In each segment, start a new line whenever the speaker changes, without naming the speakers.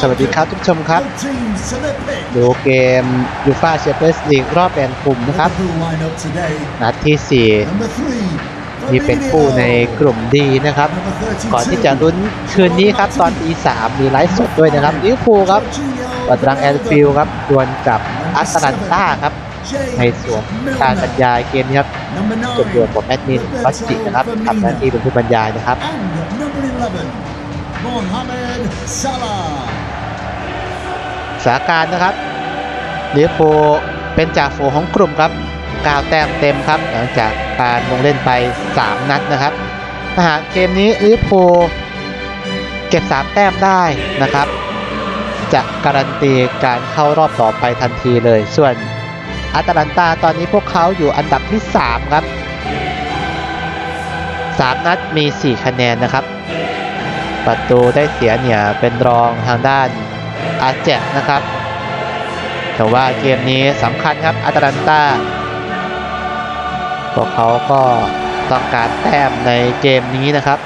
สวัสดีครับทุกผู้ชมครับ ดูเกมยูฟาแชมเปี้ยนส์ลีกรอบแบ่งกลุ่มนะครับนัดที่4นี่เป็นคู่ในกลุ่มดีนะครับ ก่อนที่จะลุ้นคืนนี้ครับ ตอนตีสามมีไลฟ์สดด้วยนะครับลิเวอร์พูลครับปัดรังแอนฟิลครับดวลกับอัสตแลนต้าครับในส่วนการบรรยายเกมนี้ครับจุดเดือดของแอดมินวัชจินะครับทำหน้าที่เป็นผู้บรรยายนะครับ
Mohamed Salah
สาการนะครับลิเวอร์พูลเป็นจ่าฝูงของกลุ่มครับ9แต้มเต็มครับ หลังจากการลงเล่นไป 3 นัดนะครับถ้าหากเกมนี้ลิเวอร์พูลเก็บ 3 แต้มได้นะครับ จะการันตีการเข้ารอบต่อไปทันทีเลย ส่วนอาตาลันตาตอนนี้พวกเขาอยู่อันดับที่ 3 ครับ 3 นัดมี 4 คะแนนนะครับ ประตูได้เสียเนี่ยเป็นรองทางด้านอาเจกนะครับ แต่ว่าเกมนี้สำคัญครับอาตาลันตาพวกเขาก็ต้องการแต้มในเกมนี้นะครับ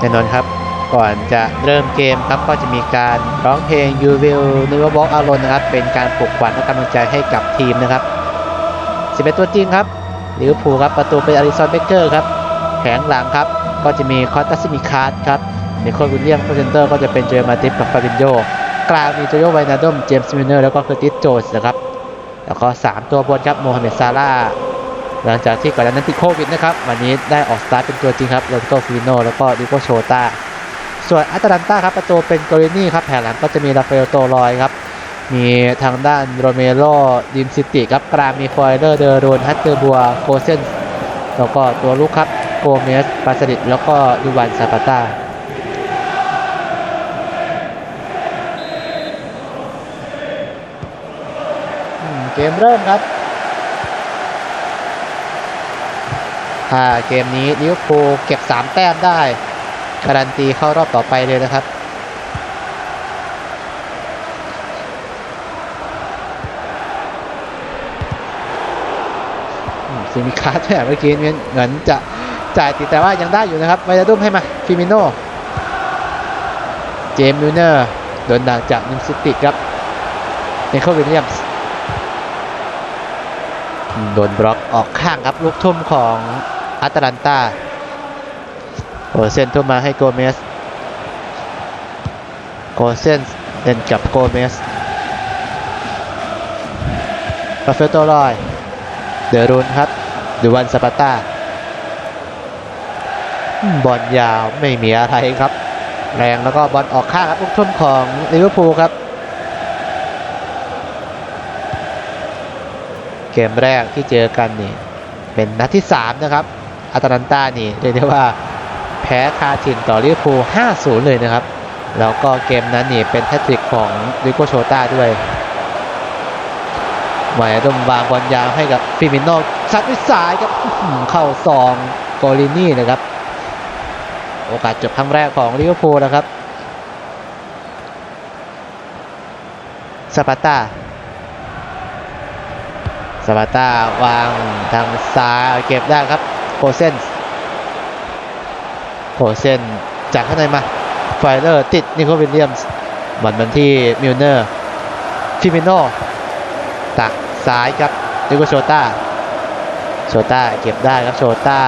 แน่นอนครับ ก่อนจะเริ่มเกมครับก็จะมีการร้องเพลง You Will Never Walk Alone นะครับ เป็นการปลุกขวัญและกำลังใจให้กับทีมนะครับ11ตัวจริงครับลิเวอร์พูลครับประตูเป็นอาริสันเบเกอร์ครับแผงหลังครับก็จะมีคอสตัสซิมิคาร์ดครับในโควิลเลียมโคเซนเตอร์ก็จะเป็นเจอมาติฟกับฟาบินโยกลางมีโจโยไวนาดมเจมส์มิเนอร์แล้วก็เคอร์ติสโจสนะครับแล้วก็ 3 ตัวบนครับโมฮัมเหม็ดซาร่าหลังจากที่ก่อนหน้านั้นติดโควิดนะครับ วันนี้ได้ออกสตาร์ทเป็นตัวจริงครับโรเบโตฟิลิโนแล้วก็ดิโกโชตา ส่วนอัตแลนตาครับประตูเป็นโกลินี่ครับแผงหลังก็จะมีราฟาเอลโตลอยครับมีทางด้านโรเมโรดิมซิติครับกลางมีฟอยเลอร์เดอโรนฮัตเตอร์บัวโคเซนแล้วก็ตัวลูกครับโกเมสปาสดิตแล้วก็ดูวันซาปาตาเกมเริ่มครับถ้าเกมนี้ลิเวอร์พูลเก็บ 3 แต้มได้ การันตีเข้ารอบต่อไปเลยนะครับ ซิมิคาร์ดเนี่ยเมื่อกี้เหมือนจะจ่ายติดแต่ว่ายังได้อยู่นะครับไวาดุ้มให้มาฟิมิโนเจมส์มิเนอร์โดนดักจากนิมซิติครับเนโคลวิลเลียมส์โดนบล็อกออกข้างครับลูกทุ่มของอัตแลนตา โอเซนทุ่มมาให้โกเมสโกเซนเล่นกับโกเมสราเฟลโตลอย เดรุนครับดูวันสปาต้า บอลยาวไม่มีอะไรครับ แรงแล้วก็บอลออกข้างครับลูกทุ่มของลิเวอร์พูลครับ เกมแรกที่เจอกันนี่ เป็นนัดที่ 3 นะครับอาตาลันตานี่เรียกได้ว่า แพ้คาถิ่นต่อลิเวอร์พูล5-0 เลยนะครับ แล้วก็เกมนั้นนี่เป็นแฮตทริกของดิโกโชต้าด้วยหมายดมวางบอลยาวให้กับฟิมิโนซัดด้วยซ้ายครับเข้าซองโกลินี่นะครับ โอกาสจบครั้งแรกของลิเวอร์พูลนะครับสปาตาสปาตาวางทางซ้ายเก็บได้ครับโคเซน โหเส้นจากข้างในมา ไฟเลอร์ติดนิโคลวิลเลียมส์บอลมันที่มิลเนอร์ฟิมิโนตักซ้ายครับดิโกโชตาโชตาเก็บได้ครับโชตา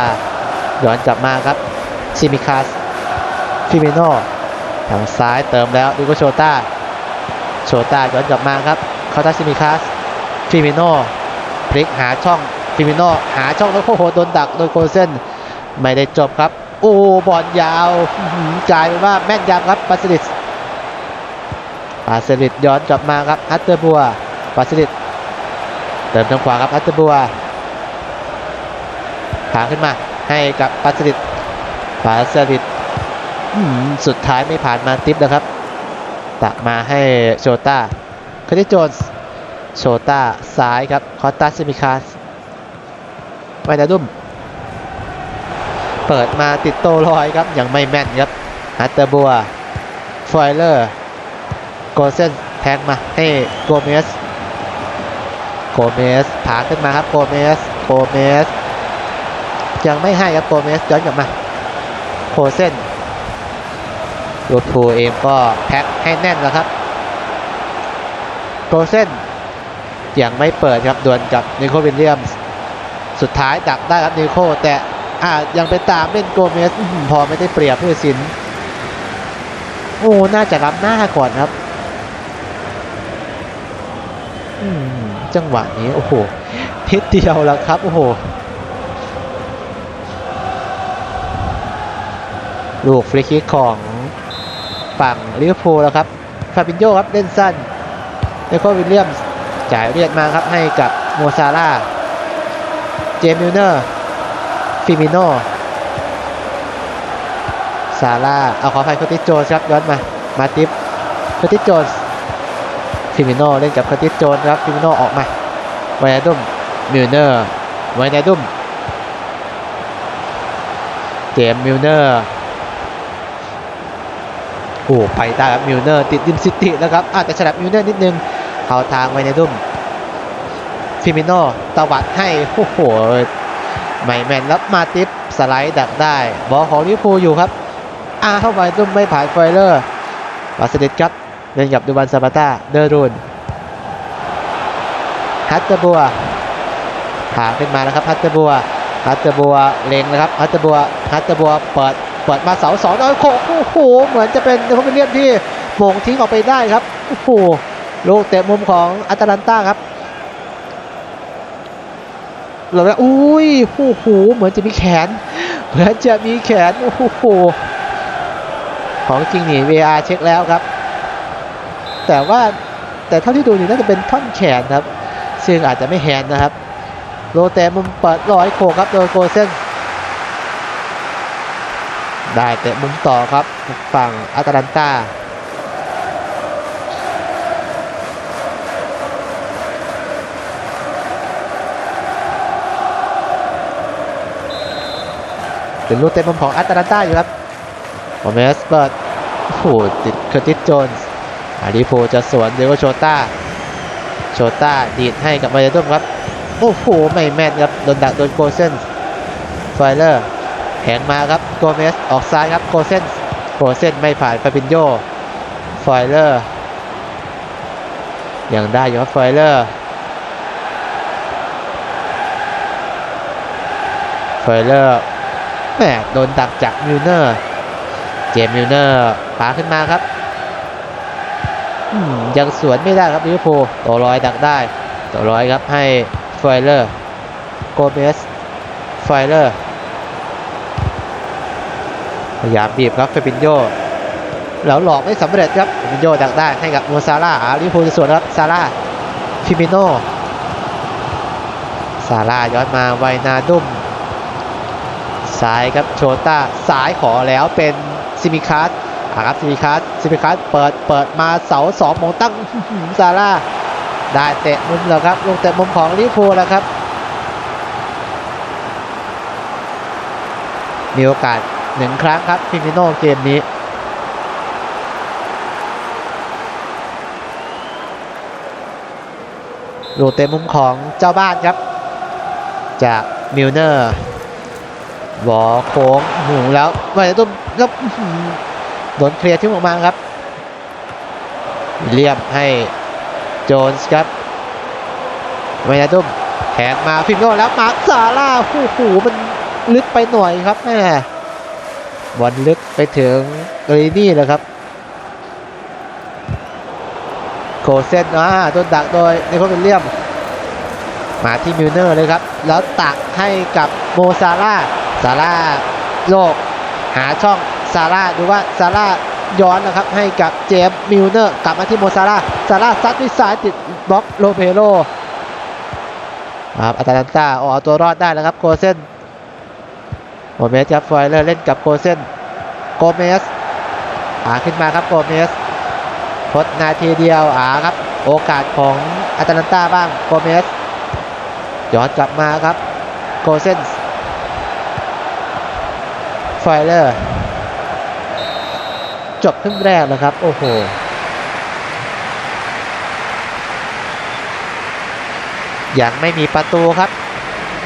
ย้อนกลับมาครับซิมิคาสฟิมิโนทางซ้ายเติมแล้วดิโกโชตาโชตาย้อนกลับมาครับเขาตัซิมิคาสฟิมิโนพลิกหาช่องฟิมิโนหาช่องแล้วโอ้โหโดนดักโดยโคเซนไม่ได้จบครับ โอ้บอลยาวอื้อหือกลายเป็นว่าแม่นยำครับปาสลิดปาสลิดย้อนกลับมาครับฮัตเตอร์บัวปาสลิดเติมทางขวาครับฮัตเตอร์บัวหาขึ้นมาให้กับปาสลิดปาสลิดสุดท้ายไม่ผ่านมาติปนะครับ ตักมาให้โชต้าคริโจนส์โชต้าซ้ายครับคอตตาซิมิคาสไวนาดุม เปิดมาติดโตลอยครับยังไม่แม่นครับฮัตเตอร์บัวฟอยเลอร์โกเซนแทงมาให้โกเมสโกเมสผาขึ้นมาครับโกเมสโกเมสยังไม่ให้ครับโกเมสย้อนกลับมาโคเซนลูทูเองก็แพ็คให้แน่นแล้วครับโกเซนยังไม่เปิดครับดวลกับนิโคลวิลเลียมส์สุดท้ายดักได้ครับนิโคลแต่ อ่ายังไปตามเล่นโกเมสอื้อหือพอไม่ได้เปรียบผู้ตัดสิน โอ้น่าจะรับหน้าก่อนครับอืมจังหวะนี้โอ้โหทิศเดียวแล้วครับ โอ้โห ลูกฟรีคิกของฝั่งลิเวอร์พูลแล้วครับ ฟาบินโยครับเล่นสั้นเนโคลวิลเลียมส์จ่ายเรียดมาครับให้กับโมซาร่า เจมส์มิลเนอร์ ฟิมิโนซาร่าเอาขออภัยคอติโจนส์ครับย้อนมา มาติฟคอติโจนส์ฟิมิโนเล่นกับคอติโจนส์ครับฟิมิโนออกมาไวนาดุมมิลเนอร์ไวนาดุมเจมส์มิลเนอร์โอ้ไปได้ครับมิลเนอร์ติดดิมซิตี้แล้วครับอาจจะฉลับมิลเนอร์นิดนึงเอาทางไวนาดุมฟิมิโนตวัดให้โอ้โห ไม่แม่นแล้วมาติฟสไลด์ดักได้ บอลของลิคูอยู่ครับอาเข้าไปตุ้มไม่ผ่านไฟเลอร์วาสเดตครับเล่นกับดูบันซาบาต้าเดอรูนฮัตเตอร์บัวผ่าขึ้นมาแล้วครับฮัตเตอร์บัวฮัตเตอร์บัวเล็งนะครับฮัตเตอร์บัวฮัตเตอร์บัวเปิดเปิดมาเสาสองแล้วโอ้โหเหมือนจะเป็นเขาเป็นเลียมที่โมงทิ้งออกไปได้ครับโอ้โหลูกเตะมุมของอัตแลนตาครับ เราแล้วอุ้ยโอ้โหเหมือนจะมีแขน เหมือนจะมีแขนโอ้โหของจริงนี่ VR เช็คแล้วครับ แต่ว่าแต่เท่าที่ดูนี่น่าจะเป็นท่อนแขนครับ ซึ่งอาจจะไม่แฮนด์นะครับ โรเตมุมเปิดร้อยโคครับโดยโกเซนได้เตะมุมต่อครับฝั่งอัตแลนตา เป็นลูกเตะมุมของอัตแลนตาอยู่ครับโอเมสเปิดโอ้โหติดเคอร์ติสโจนส์อาริโพจะสวนเดโกโชต้าโชต้าดีดให้กับมาเดตุมครับโอ้โหไม่แม่นครับโดนดักโดนโกเซนไฟเลอร์แหงมาครับโกเมสออกซ้ายครับโกเซนโกเซนไม่ผ่านฟาบินโยไฟเลอร์ยังได้อยู่ครับไฟเลอร์ไฟเลอร์ แหมโดนดักจากมิลเนอร์ เจมส์มิลเนอร์ปาขึ้นมาครับอืมยังสวนไม่ได้ครับลิเวอร์พูลตัวร้อยดักได้ตัวร้อยครับให้ไฟเลอร์โกเมสไฟเลอร์พยายามบีบครับเฟบินโยแล้วหลอกไม่สำเร็จครับเฟบินโยดักได้ให้กับโมซาร่าอาลิเวอร์พูลจะสวนครับซาร่าฟิมิโนซาร่าย้อนมาไวนาดุม ซ้ายครับโชต้าซ้ายขอแล้วเป็นซิมิคัสอะครับซิมิคัสซิมิคัสเปิดเปิดมาเสาสองมงตั้งซาร่าได้เตะมุมแล้วครับลงเตะมุมของลิเวอร์พูลแล้วครับ มีโอกาสหนึ่งครั้งครับฟิมิโนเกมนี้ลูกเตะมุมของเจ้าบ้านครับ จากมิลเนอร์ บอโค้งหูแล้วไปตุ้มก็อื้อหือโดนเคลียร์ทิ้งออกมาครับเลียมให้โจนส์ครับไวนาตุ้มแทงมาฟิมโนแล้วมาซาร่าโอ้โหมันลึกไปหน่อยครับแม่บอลลึกไปถึงกรีนี่เลยครับโกเซนอ่าโดนดักโดยในโควิลเลี่ยม มาที่มิลเนอร์เลยครับ แล้วตักให้กับโมซาร่า ซาร่าโลกหาช่องซาร่าดูว่าซาร่าย้อนนะครับให้กับเจมมิลเนอร์กลับมาที่โมซาร่าซาร่าซัดด้วยซ้ายติดบล็อกโลเปโรครับอาตาลันตาออกตัวรอดได้แล้วครับโกเซนโกเมสครับไฟเลอร์เล่นกับโกเซนโกเมสหาขึ้นมาครับโกเมสทดนาทีเดียวอาครับ โอกาสของอาตาลันตาบ้างโกเมสย้อนกลับมาครับโกเซน อยเลอร์จบครึ่งแรกนะครับ โอ้โหยังไม่มีประตูครับ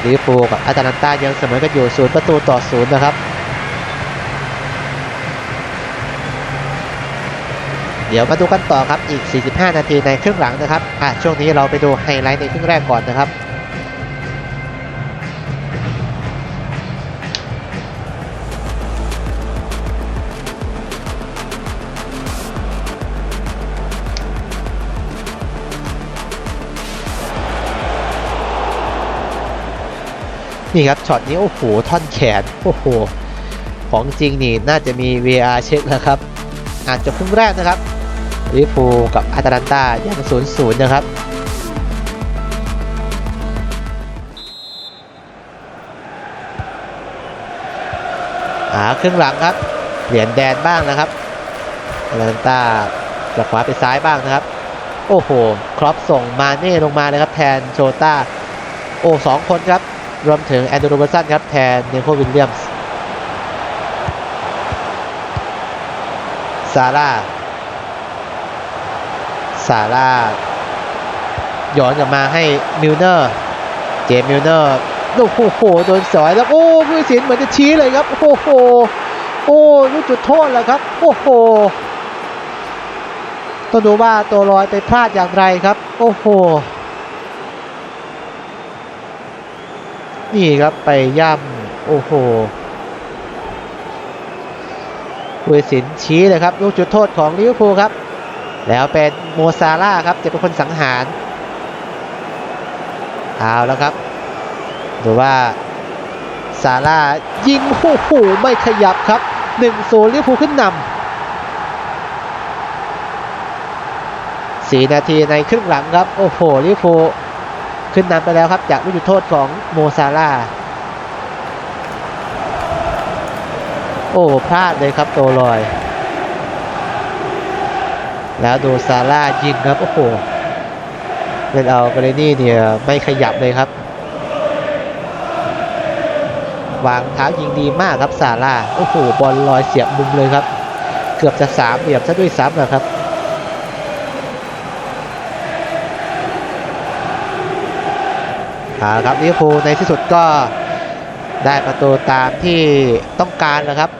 ลิเวอร์พูลกับอาตาลันตายังเสมอกันอยู่ศูนย์ประตูต่อศูนย์นะครับ เดี๋ยวมาดูกันต่อครับอีก 45 นาทีในครึ่งหลังนะครับอะช่วงนี้เราไปดูไฮไลท์ในครึ่งแรกก่อนนะครับ นี่ครับช็อตนี้โอ้โหท่อนแขนโอ้โหของจริงนี่น่าจะมี VR เช็คนะครับอาจจะครึ่งแรกนะครับลิเวอร์พูกับอาตาลันตายังศูนย์ศูนย์นะครับหาครึ่งหลังครับเปลี่ยนแดนบ้างนะครับอาตาลันตาจากขวาไปซ้ายบ้างนะครับ โอ้โห ครอปส่งมาเน่ลงมาเลยครับแทนโชต้าโอ้สองคนครับ รวมถึงแอนดรูโรเบอร์สันครับแทนเนโควิลเลียมส์ซาร่าซาร่าย้อนกลับมาให้มิลเนอร์ เจมมิลเนอร์โอ้โหโดนสอยแล้วโอ้ผู้ตัดสินเหมือนจะชี้เลยครับ โอ้โหโอ้ลูกจุดโทษแล้วครับ โอ้โหต้องดูว่าตัวลอยไปพลาดอย่างไรครับ โอ้โห นี่ครับไปย่ำโอ้โหผู้สินชี้เลยครับลูกจุดโทษของลิเวอร์พูลครับ แล้วเป็นโมซาร่าครับจะเป็นคนสังหารเอาแล้วครับดูว่าซาร่ายิงโอ้โหไม่ขยับครับ1 0ลิเวอร์พูลขึ้นนำสี่นาทีในครึ่งหลังครับ โอ้โหลิเวอร์พูล ขึ้นนำไปแล้วครับจากลูกจุดโทษของโมซาร่าโอ้พลาดเลยครับโตลอย แล้วดูซาร่ายิงครับโอ้โหเล่นเอาเกรนี่เนี่ยไม่ขยับเลยครับ วางเท้ายิงดีมากครับซาร่าโอ้โหบอลลอยเสียบมุมเลยครับ เกือบจะสามเหลี่ยมซะด้วยซ้ำนะครับ อาครับลิเวอร์พูลในที่สุดก็ได้ประตูตามที่ต้องการนะครับ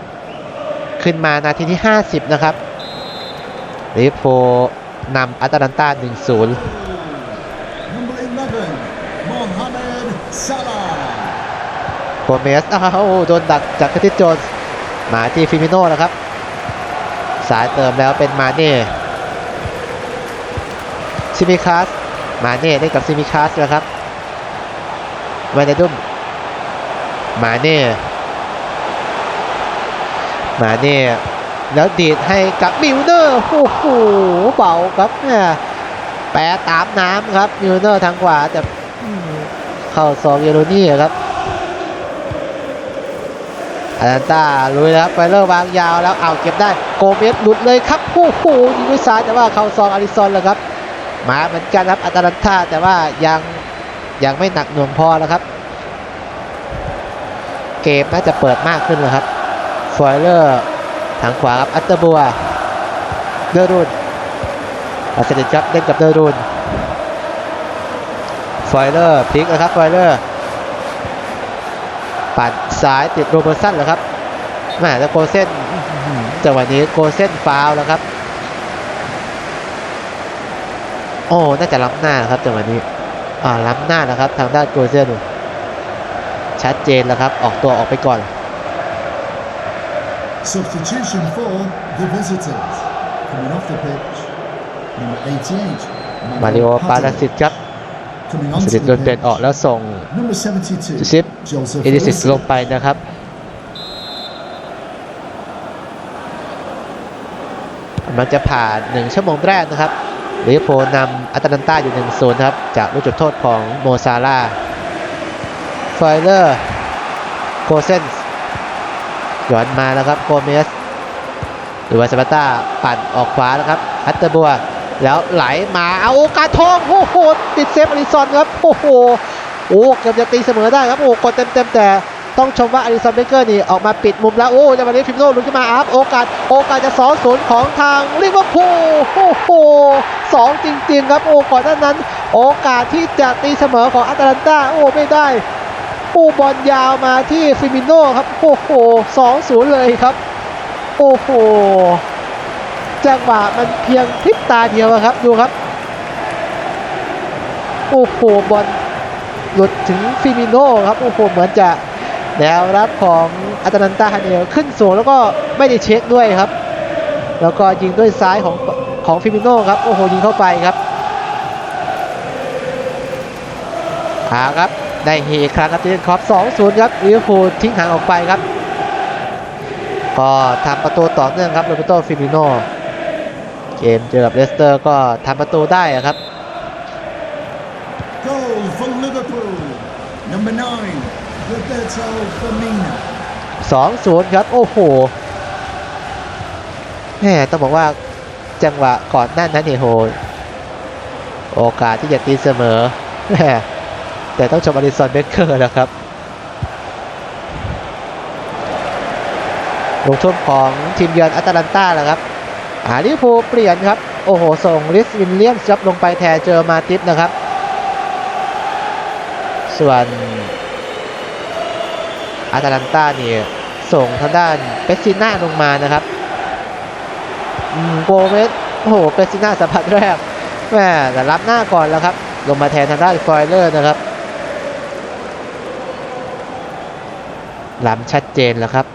ขึ้นมานาทีที่ 50 นะครับลิเวอร์พูลนำอาตาลันตา1-0โกเมสอ้าวโดนดักจากคาติสโจนมาที่ฟิมิโน่แล้วครับ สายเติมแล้วเป็นมาเน่ซิมิคัสมาเน่ได้กับซิมิคัสแล้วครับ วานเดดุมมาเน่มาเน่แล้วดีดให้กับมิลเนอร์โอ้โหเบาครับเนี่ยแปรตามน้ำครับมิลเนอร์ทางขวาแต่เข้าซองเยโรนี่ครับอารันต้าลุยแล้วไฟเลอร์วางยาวแล้วเอาเก็บได้โกเมสหลุดเลยครับโอ้โหยิงด้วยซ้ายแต่ว่าเข้าซองอาริซอนแล้วครับมาเหมือนกันครับอาตาลันต้าแต่ว่ายัง ยังไม่หนักหน่วงพอแล้วครับ เกมน่าจะเปิดมากขึ้นแล้วครับฟอยเลอร์ทางขวาครับอัตเตอร์บัวเดอรุนอาเซนครับเล่นกับเดอรุนฟอยเลอร์พลิกนะครับฟอยเลอร์ปัดซ้ายติดโรเบอร์สันแล้วครับแม่แล้วโกเส้นจังหวะนี้โกเส้นฟาวล์แล้วครับ โอ้ น่าจะล้ำหน้าครับจังหวะนี้ อ่าล้ำหน้านะครับ ทางด้านโกเส้นชัดเจนแล้วครับ ออกตัวออกไปก่อน
Substitution for the visitors. Coming off the pitch, number 88,
มาริโอปาราสิตครับ
Coming
ส
onto
ติดโดน
the
เปลี่ยนออก
pitch,
แล้วส่ง
number 72,
ซิป
Joseph
เอดิสิส
Wilson.
ลงไปนะครับมันจะผ่านหนึ่งชั่วโมงแรกนะครับ ลิเวอร์พูลนำอัตแลนตาอยู่1 0ครับจากลูกจุดโทษของโมซาร่าไฟเลอร์โกเซนส์ย้อนมาแล้วครับโกเมสหรือว่าซาบาต้าปั่นออกขวาแล้วครับฮัตเตอร์บัวแล้วไหลมาเอาโอกาสทองโอ้โหติดเซฟอลิซอนครับโอ้โหโอ้เกือบจะตีเสมอได้ครับโอ้กดเต็มๆแต่ ต้องชมว่าอลิสันเบเกอร์นี่ออกมาปิดมุมแล้ว โอ้จังหวะนี้ฟิมโน่ลุกขึ้นมาอัพโอกาส โอกาสจะสองศูนย์ของทางลิเวอร์พูลโอ้โหสองจริง ๆ ครับ โอ้ก่อนหน้านั้น โอกาสที่จะตีเสมอของอาตาลันตาโอ้ไม่ได้ปูบอลยาวมาที่ฟิมิโน่ครับ โอ้โหสองศูนย์เลยครับ โอ้โหจังหวะมันเพียงพริบตาเดียวครับดูครับ โอ้โหบอลหลุดถึงฟิมิโน่ครับ โอ้โหเหมือนจะ แนวรับของอาตาลันตาฮันเนลขึ้นสูงแล้วก็ไม่ได้เช็คด้วยครับ แล้วก็ยิงด้วยซ้ายของของฟิมิโน่ครับโอ้โหยิงเข้าไปครับอาครับได้เฮครั้งครับเจนครอป2-0ครับลิเวอร์พูลทิ้งห่างออกไปครับ ก็ทำประตูต่อเนื่องครับโรเบโตฟิมิโนเกมเจอกับเลสเตอร์ก็ทำประตูได้ครับ
Goal for Liverpool. Number nine, Roberto Firmino.
2-0ครับ โอ้โหแหมต้องบอกว่าจังหวะก่อนหน้านั้นเนี่ยโหโอกาสที่จะตีเสมอแหมแต่ต้องชมอลิสันเบเกอร์นะครับลงทุ่มของทีมเยือนอัตแลนตาแล้วครับอาลิเวอร์พูเปลี่ยนครับ โอ้โห ส่งริสวินเลียมส์ครับลงไปแทนเจอมาติสนะครับ ส่วน อาตาลันตาเนี่ยส่งทางด้านเปซิน่าลงมานะครับโกเมสโอ้โหเปซิน่าสัมผัสแรกแม่แต่รับหน้าก่อนแล้วครับ ลงมาแทนทางด้านฟอยเลอร์นะครับล้ำชัดเจนแล้วครับ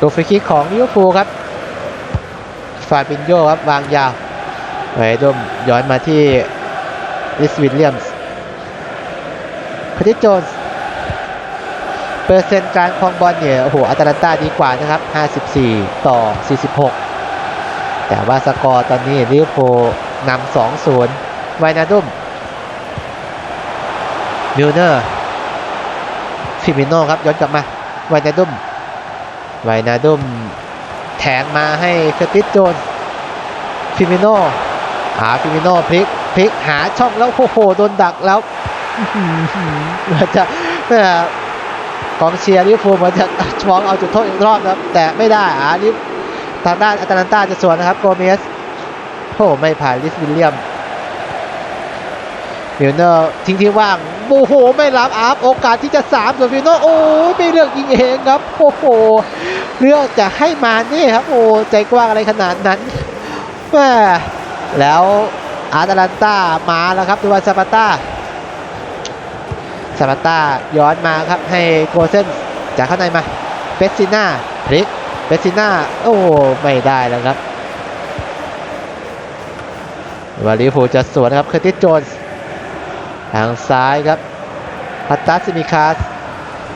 ตัวฟรีคิกของลิเวอร์พูลครับฟาบินโยครับวางยาวไว้ดมย้อนมาที่ ลิสวิลเลียมส์คดิโจนส์เปอร์เซ็นต์การครองบอลเนี่ยโอ้โหอัตแลนตาดีกว่านะครับ 54 ต่อ 46 แต่ว่าสกอร์ตอนนี้ลิเวอร์พูลนำ 2-0 ไวนาดุมมิลเนอร์ฟิมิโน่ครับย้อนกลับมาไวนาดุมไวนาดุมแถงมาให้คร์ติสโจนส์ฟิมิโน่หาฟิมิโน่พลิก พลิกหาช่องแล้วโอ้โหโดนดักแล้วเหมือนจะแม่กองเชียร์ลิเวอร์พูลเหมันจะฟ้องเอาจุดโทษอีกรอบนะครับ แต่ไม่ได้อ่านี่ทางด้านอาตาลันตาจะสวนนะครับโกเมสโอ้ไม่ผ่านลิสวิลเลียมมิลเนอร์ทิ้งที่ว่างโอ้โห ไม่รับอาร์ฟโอกาสที่จะสามส่วนฟิโนโอ้ยไม่เลือกยิงเองครับโอ้โหเลือกจะให้มานี่ครับโอ้ใจกว้างอะไรขนาดนั้นแม่แล้ว อาตาลันตามาแล้วครับดูว่าซาปาต้าซาปาต้าย้อนมาครับให้โกเซนจากข้างในมาเปสซิน่าพลิกเปสซิน่าโอ้ไม่ได้แล้วครับวาลิฟูจะสวนครับเคอร์ติสโจนส์ทางซ้ายครับพัตตัสซิมิคาส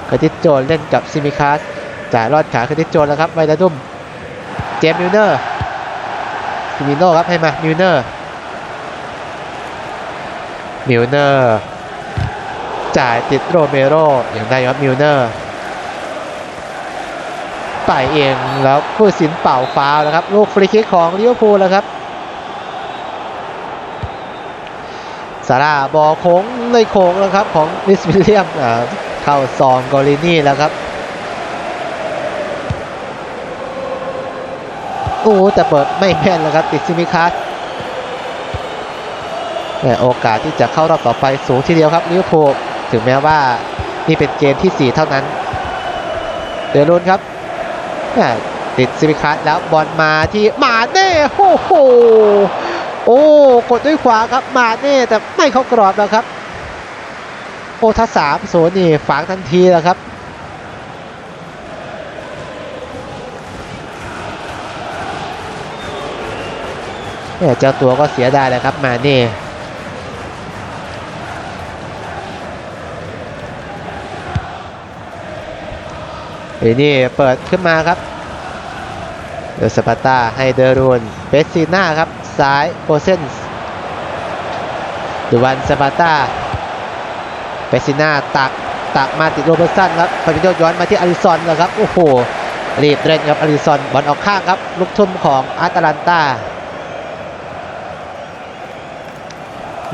เคอร์ติสโจนเล่นกับซิมิคาสจ่ายรอดขาเคอร์ติสโจนแล้วครับไวนาดุมเจมส์มิลเนอร์ฟิมิโน่ครับให้มามิลเนอร์ มิลเนอร์จ่ายติดโรเมโรอย่างได้ครับมิลเนอร์ไปเองแล้วผู้สินเป่าฟาวล์แล้วครับ ลูกฟรีคิกของลิเวอร์พูลแล้วครับซาร่าบอลโค้งในโค้งแล้วครับของลิสวิลเลียมเข้าซองกอรินี่แล้วครับโอ้แต่เปิดไม่แม่นแล้วครับติดซิมิคัส โอกาสที่จะเข้ารอบต่อไปสูงทีเดียวครับลิเวอร์พูลถึงแม้ว่านี่เป็นเกมที่ 4 เท่านั้น เดี๋ยวลุ้นครับแต่ติดซิมิคัสแล้วบอลมาที่มาเน่โอ้โหโอ้กดด้วยขวาครับมาเน่แต่ไม่เข้ากรอบแล้วครับ โอ้ถ้าสามโซนนี่ฝังทันทีแล้วครับเนี่ยเจ้าตัวก็เสียดายแล้วครับมาเน่ เฮ้ยนี่เปิดขึ้นมาครับเดอสปาต้าให้เดอรูนเบสซีน่าครับ ซ้ายโคเซนส์ดูวันสปาต้าเบสซีน่าตักตักมาติดโรเบอร์สันครับฟาบิโยย้อนมาที่อาริซอนแล้วครับ โอ้โห รีบเร่นครับอาริซอนบอลออกข้างครับ ลูกทุ่มของอาตาลันตา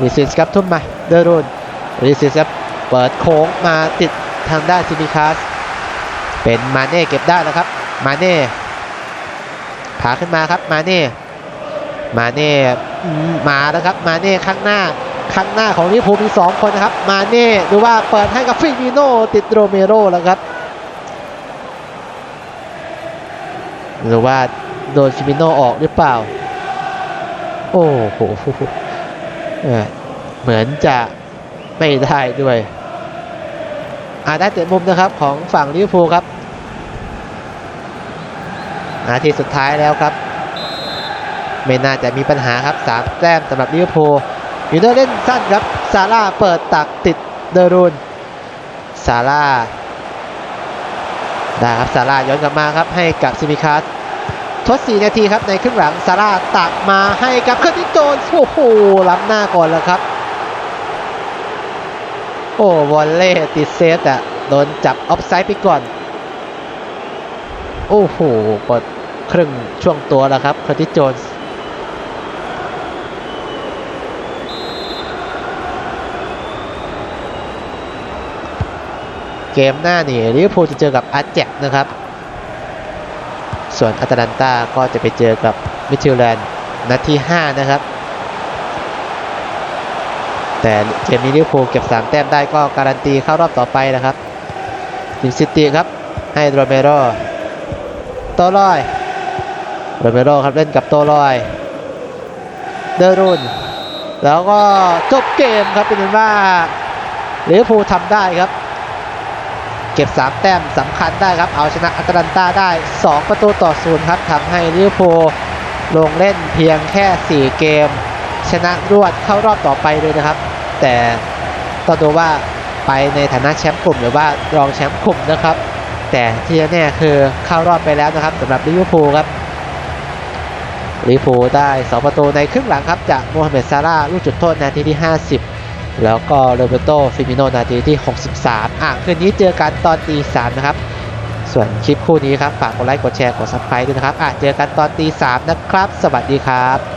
รีซิสครับทุ่มมาเดอรุนรีซิสครับเปิดโค้งมาติดทางด้านซิมิคัส เป็นมาเน่เก็บได้แล้วครับ มาเน่ผาขึ้นมาครับ มาเน่ มาเน่มาแล้วครับ มาเน่ข้างหน้า ข้างหน้าของลิเูมีสองคนนะครับ มาเน่ดูว่าเปิดให้กับฟิมิโนติดโรเมโรแล้วครับหรือว่าโดนฟิมิโนออกหรือเปล่า โอ้โหเออเหมือนจะไม่ได้ด้วยอาได้เตะมุมนะครับของฝั่งลิเวอร์พูลครับ นาทีสุดท้ายแล้วครับ ไม่น่าจะมีปัญหาครับสามแต้มสำหรับลิเวอร์พูลอยู่เดอร์เล่นสั้นครับซาร่าเปิดตักติดเดอรูนซาร่าได้ครับซาร่าย้อนกลับมาครับให้กับซิมิคัสทด 4 นาทีครับในครึ่งหลังซาร่าตักมาให้กับเคอร์ติสโจนส์โอ้โหล้ำหน้าก่อนแล้วครับ โอ้วอลเล่ติดเซฟแต่โดนจับออฟไซด์ไปก่อน โอ้โหกด ครึ่งช่วงตัวแล้วครับคอร์ติสโจนส์เกมหน้านี่ลิเวอร์พูลจะเจอกับอาร์เจ็กนะครับ ส่วนอาตาลันตาก็จะไปเจอกับมิดฟิลด์แลนด์นัดที่5นะครับ แต่เกมนี้ลิเวอร์พูลเก็บ 3 แต้มได้ก็การันตีเข้ารอบต่อไปนะครับทีมซิตี้ครับ ให้โรเมโรโตลอย โรเมโรครับเล่นกับโตลอย เดอรุนแล้วก็จบเกมครับเป็นว่าลิเวอร์พูลทำได้ครับ เก็บ 3 แต้มสำคัญได้ครับ เอาชนะอัตแลนตาได้ 2 ประตูต่อศูนย์ครับทำให้ลิเวอร์พูลลงเล่นเพียงแค่ 4 เกม ชนะรวดเข้ารอบต่อไปเลยนะครับ แต่ต้องดูว่าไปในฐานะแชมป์กลุ่มหรือว่ารองแชมป์กลุ่มนะครับ แต่ที่แน่คือเข้ารอบไปแล้วนะครับสำหรับลิเวอร์พูลครับ ลิฟูได้2ประตูในครึ่งหลังครับจากโมฮัมเหม็ดซาร่าลูกจุดโทษนาทีที่ 50 แล้วก็โรเบโตฟิมิโนนาทีที่ 63 อะคืนนี้เจอกันตอนตีสามนะครับ ส่วนคลิปคู่นี้ครับ ฝากกดไลค์กดแชร์กดซับสไครต์ด้วยนะครับ อะเจอกันตอนตีสามนะครับ สวัสดีครับ